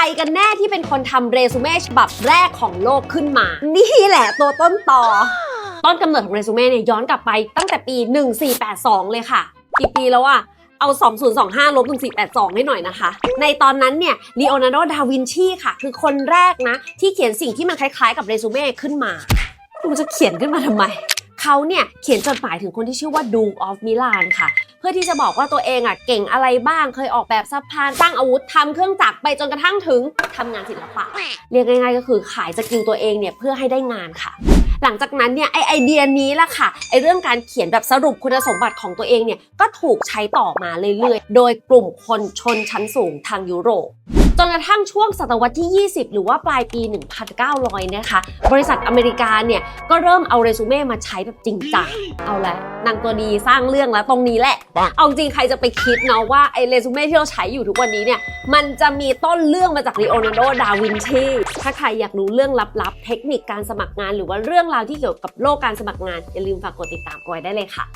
รกันแน่ที่เป็นคนทำเรซูเม่ฉบับแรกของโลกขึ้นมา นี่แหละตัวต้นต่อต้นกำเนิดของเรซูเม่เนี่ยย้อนกลับไปตั้งแต่ปี 1482 เลยค่ะ กี่ปีแล้วอะเอา 2025 ลบ1482 ให้หน่อยนะคะ ในตอนนั้นเนี่ยลีโอนาร์โด ดาวินชีค่ะ คือคนแรกนะ ที่เขียนสิ่งที่มันคล้ายๆ กับเรซูเม่ขึ้นมาคุณจะเขียนขึ้นมาทำไม เขาเนี่ยเขียนจดหมายถึงคนที่ชื่อว่าดูออฟมิลานค่ะ เพื่อที่จะบอกว่าตัวเองอะเก่งอะไรบ้าง เคยออกแบบสะพานตั้งอาวุธทำเครื่องจักรไปจนกระทั่งถึงทำงานศิลปะเรียกง่ายๆ ก็คือขายสกิลตัวเองเนี่ยเพื่อให้ได้งานค่ะหลังจากนั้นเนี่ยไอไอเดียนี้ละค่ะไอเรื่องการเขียนแบบสรุปคุณสมบัติของตัวเองเนี่ยก็ถูกใช้ต่อมาเรื่อยๆ โดยกลุ่มคนชนชั้นสูงทางยุโรป จนกระทั่งช่วงศตวรรษที่ 20 หรือว่าปลายปี 1900 นะคะ บริษัทอเมริกาเนี่ยก็เริ่มเอาเรซูเม่มาใช้แบบจริงจัง เอาแหละนางตัวดีสร้างเรื่องแล้วตรงนี้แหละ เอาจริงใครจะไปคิดเนาะว่าไอเรซูเม่ที่เราใช้อยู่ทุกวันนี้เนี่ยมันจะมีต้นเรื่องมาจากลีโอนาร์โด ดาวินชี ถ้าใครอยากรู้เรื่องลับๆ เทคนิคการสมัครงาน หรือว่าเรื่องราวที่เกี่ยวกับโลกการสมัครงานอย่าลืมฝากกดติดตามเอาไว้ได้เลยค่ะ